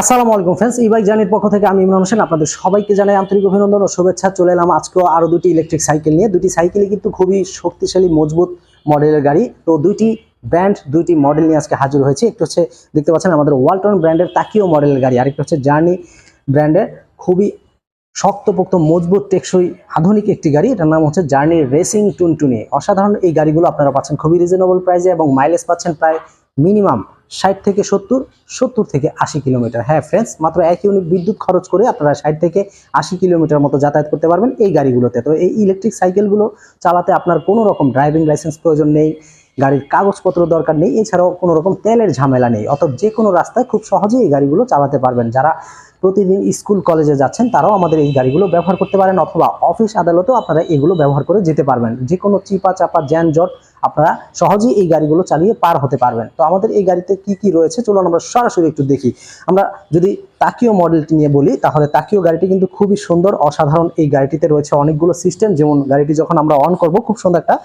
আসসালামু আলাইকুম ফ্রেন্ডস ই বাইক জার্নির পক্ষ থেকে আমি ইমরান হোসেন। আপনাদের সবাইকে জানাই আন্তরিক অভিনন্দন ও শুভেচ্ছা। চলে এলাম আজকেও আরও দুটি ইলেকট্রিক সাইকেল নিয়ে। দুটি সাইকেলই কিন্তু খুবই শক্তিশালী, মজবুত মডেলের গাড়ি। তো দুইটি ব্র্যান্ড দুইটি মডেল নিয়ে আজকে হাজির হয়েছে। একটু হচ্ছে, দেখতে পাচ্ছেন আমাদের ওয়ালটন ব্র্যান্ডের তাকিও মডেলের গাড়ি। আরেকটা হচ্ছে জার্নি ব্র্যান্ডের খুবই শক্তপোক্ত, মজবুত, টেকসই, আধুনিক একটি গাড়ি। এটার নাম হচ্ছে জার্নি রেসিং টুনটুনি। অসাধারণ এই গাড়িগুলো আপনারা পাচ্ছেন খুবই রিজনেবল প্রাইসে এবং মাইলেজ পাচ্ছেন প্রায় মিনিমাম ষাট থেকে সত্তর সত্তর থেকে আশি কিলোমিটার। হ্যাঁ ফ্রেন্ডস মাত্র এক ইউনিট বিদ্যুৎ খরচ করে আপনারা ষাট থেকে আশি কিলোমিটার মতো যাতায়াত করতে পারবেন এই গাড়িগুলোতে। তো এই ইলেকট্রিক সাইকেলগুলো চালাতে আপনার কোনো রকম ড্রাইভিং লাইসেন্স প্রয়োজন নেই। গাড়ির কাগজপত্র দরকার নেই, এছাড়াও কোনো রকম তেলের ঝামেলা নেই। অর্থাৎ যে কোনো রাস্তায় খুব সহজেই এই গাড়িগুলো চালাতে পারবেন। যারা প্রতিদিন স্কুল, কলেজে যাচ্ছেন, তারাও আমাদের এই গাড়িগুলো ব্যবহার করতে পারেন, অথবা অফিস আদালতেও আপনারা এগুলো ব্যবহার করে যেতে পারবেন। যে কোনো চিপা, চাপা জ্যানজট আপনারা সহজেই এই গাড়িগুলো চালিয়ে পার হতে পারবেন। তো আমাদের এই গাড়িতে কি কি রয়েছে, চলুন আমরা সরাসরি একটু দেখি। আমরা যদি তাকিও মডেলটি নিয়ে বলি, তাহলে তাকিও গাড়িটি কিন্তু খুবই সুন্দর, অসাধারণ এই গাড়িটিতে রয়েছে অনেকগুলো সিস্টেম। যেমন গাড়িটি যখন আমরা অন করব, খুব সুন্দর একটা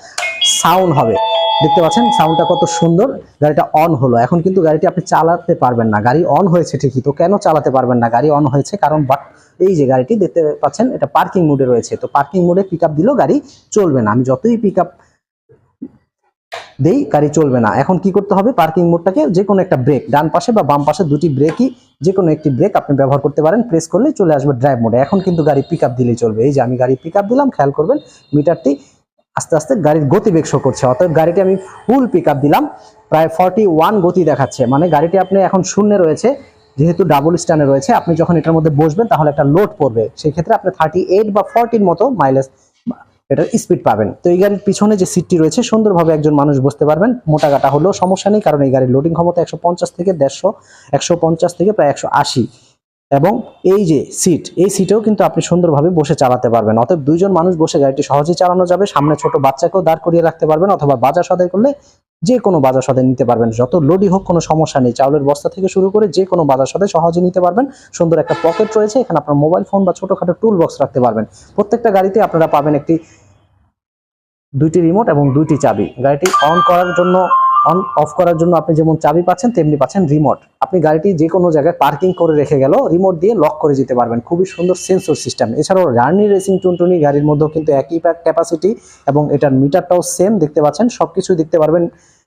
সাউন্ড হবে। দেখতে পাচ্ছেন সাউন্ডটা কত সুন্দর। গাড়িটা অন হলো। এখন কিন্তু গাড়িটি আপনি চালাতে পারবেন না। গাড়ি অন হয়েছে ঠিকই তো। কেন চালাতে পারবেন না? গাড়ি অন হয়েছে কারণ বাট এই যে গাড়িটি দেখতে পাচ্ছেন, এটা পার্কিং মোডে রয়েছে। তো পার্কিং মোডে পিক আপ দিলেও গাড়ি চলবে না। আমি যতই পিক আপ দেই, গাড়ি চলবে না। এখন কি করতে হবে? পার্কিং মোডটাকে যে কোনো একটা ব্রেক ডান পাশে বা বাম পাশে দুটি ব্রেকই যে কোনো একটি ব্রেক আপনি ব্যবহার করতে পারেন। প্রেস করলে চলে আসবে ড্রাইভ মোডে এখন কিন্তু গাড়ি পিক আপ দিলেই চলবে। এই যে আমি গাড়ি পিক আপ দিলাম, খেয়াল করবেন মিটারটি আস্তে আস্তে গাড়ির গতিবেগ শো করছে। অতএব গাড়িটি আমি ফুল পিক দিলাম। প্রায় ফর্টি ওয়ান গতি দেখাচ্ছে। মানে গাড়িটি আপনি এখন শূন্যে রয়েছে, যেহেতু ডাবল স্ট্যান্ডে রয়েছে। আপনি যখন এটার মধ্যে বসবেন, তাহলে একটা লোড পড়বে। সেই ক্ষেত্রে আপনি থার্টি এইট বা ফর্টির মতো মাইলেজ এটার স্পিড পাবেন। তো এই গাড়ির পিছনে যে সিটটি রয়েছে, সুন্দরভাবে একজন মানুষ বসতে পারবেন। মোটা গাটা হলেও সমস্যা নেই, কারণ এই গাড়ির লোডিং ক্ষমতা একশো পঞ্চাশ থেকে দেড়শো, একশো থেকে প্রায় একশো আশি। এবং এই যে সিট এই সিটেও কিন্তু আপনি সুন্দরভাবে বসে চালাতে পারবেন। অতএব দুইজন মানুষ বসে গাড়িটি সহজেই চালানো যাবে। সামনে ছোট বাচ্চাকেও দাঁড় করিয়ে রাখতে পারবেন অথবা বাজার সদাই করলে যে কোনো বাজার সদাই নিতে পারবেন। যত লোডই হোক, কোনো সমস্যা নেই। চাউলের বস্তা থেকে শুরু করে যে কোনো বাজার সদাই সহজে নিতে পারবেন। সুন্দর একটা পকেট রয়েছে। এখানে আপনার মোবাইল ফোন বা ছোটোখাটো টুল বক্স রাখতে পারবেন। প্রত্যেকটা গাড়িতে আপনারা পাবেন একটি, দুইটি রিমোট এবং দুইটি চাবি। গাড়িটি অন করার জন্য অন, অফ করার জন্য আপনি যেমন চাবি পাচ্ছেন, তেমনি পাচ্ছেন রিমোট। আপনি গাড়িটি যে কোনো জায়গায় পার্কিং করে রেখে গেল, রিমোট দিয়ে লক করে যেতে পারবেন। খুবই সুন্দর সেন্সর সিস্টেম। এছাড়াও রানি রেসিং টুনটুনি গাড়ির মধ্যেও কিন্তু একই ক্যাপাসিটি এবং এটার মিটারটাও সেম দেখতে পাচ্ছেন। সবকিছু দেখতে পারবেন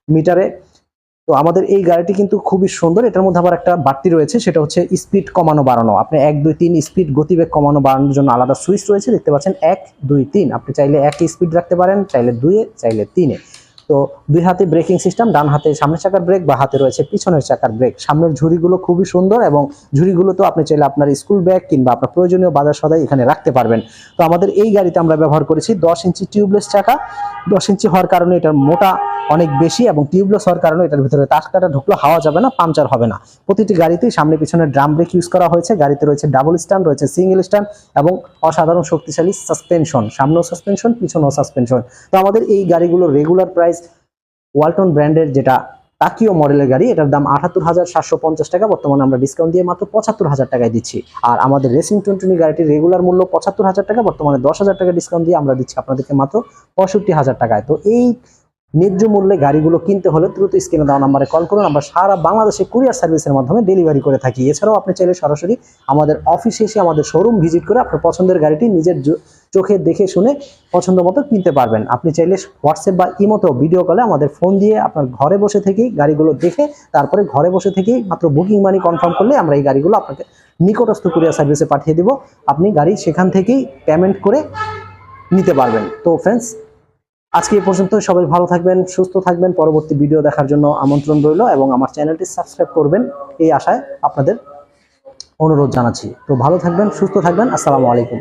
মিটারে। তো আমাদের এই গাড়িটি কিন্তু খুবই সুন্দর। এটার মধ্যে আবার একটা বাড়তি রয়েছে, সেটা হচ্ছে স্পিড কমানো বাড়ানো। আপনি এক, দুই, তিন স্পিড গতিবেগ কমানো বাড়ানোর জন্য আলাদা সুইচ রয়েছে, দেখতে পাচ্ছেন এক, দুই, তিন। আপনি চাইলে এক স্পিড রাখতে পারেন, চাইলে দুইয়ে, চাইলে তিনে। তো দুই হাতে ব্রেকিং সিস্টেম ডান হাতে সামনের চাকার ব্রেক বা হাতে রয়েছে পিছনের চাকার ব্রেক সামনের ঝুড়িগুলো খুবই সুন্দর এবং ঝুড়িগুলো তো আপনি চাইলে আপনার স্কুল ব্যাগ কিংবা আপনার প্রয়োজনীয় বাজার সদাই এখানে রাখতে পারবেন। তো আমাদের এই গাড়িতে আমরা ব্যবহার করেছি দশ ইঞ্চি টিউবলেস চাকা। দশ ইঞ্চি হওয়ার কারণে এটার মোটা অনেক বেশি এবং টিউবলেস হওয়ার কারণে এটার ভিতরে তাস কাটা ঢুকলো, হাওয়া যাবে না, পাংচার হবে না। প্রতিটি গাড়িতেই সামনে পিছনে ড্রাম ব্রেক ইউজ করা হয়েছে। গাড়িতে রয়েছে ডাবল স্ট্যান্ড রয়েছে সিঙ্গেল স্ট্যান্ড এবং অসাধারণ শক্তিশালী সাসপেনশন সামনেও সাসপেনশন পিছনেও সাসপেনশন তো আমাদের এই গাড়িগুলো রেগুলার প্রাইস ওয়ালটন ব্র্যান্ডের যেটা তাকিও মডেলের গাড়ি, এটার দাম আটাত্তর হাজার সাতশো পঞ্চাশ টাকা। বর্তমানে আমরা ডিসকাউন্ট দিয়ে মাত্র পঁচাত্তর হাজার টাকায় দিচ্ছি। আর আমাদের রেসিং টোয়েন্টি গাড়িটির রেগুলার মূল্য পঁচাত্তর হাজার টাকা, বর্তমানে দশ হাজার টাকা ডিসকাউন্ট দিয়ে আমরা দিচ্ছি আপনাদেরকে মাত্র পঁয়ষট্টি হাজার টাকায়। তো এই ন্যায্য মূল্যে গাড়িগুলো কিনতে হলে দ্রুত স্ক্রিনে দেওয়া নাম্বারে কল করুন। আমরা সারা বাংলাদেশে কুরিয়ার সার্ভিসের মাধ্যমে ডেলিভারি করে থাকি। এছাড়াও আপনি চাইলে সরাসরি আমাদের অফিসে এসে আমাদের শোরুম ভিজিট করে আপনার পছন্দের গাড়িটি নিজের চোখে দেখে শুনে পছন্দ মতো কিনতে পারবেন। আপনি চাইলে হোয়াটসঅ্যাপ বা ইমোতেও ভিডিও কলে আমাদের ফোন দিয়ে আপনার ঘরে বসে থেকেই গাড়িগুলো দেখে, তারপরে ঘরে বসে থেকেই মাত্র বুকিং মানি কনফার্ম করলে আমরা এই গাড়িগুলো আপনাকে নিকটস্থ কুরিয়ার সার্ভিসে পাঠিয়ে দিব। আপনি গাড়ি সেখান থেকেই পেমেন্ট করে নিতে পারবেন। তো ফ্রেন্ডস আজকে এই পর্যন্ত সবাই ভালো থাকবেন, সুস্থ থাকবেন। পরবর্তী ভিডিও দেখার জন্য আমন্ত্রণ রইল এবং আমার চ্যানেলটি সাবস্ক্রাইব করবেন এই আশায় আপনাদের অনুরোধ জানাচ্ছি। তো ভালো থাকবেন, সুস্থ থাকবেন। আসসালামু আলাইকুম।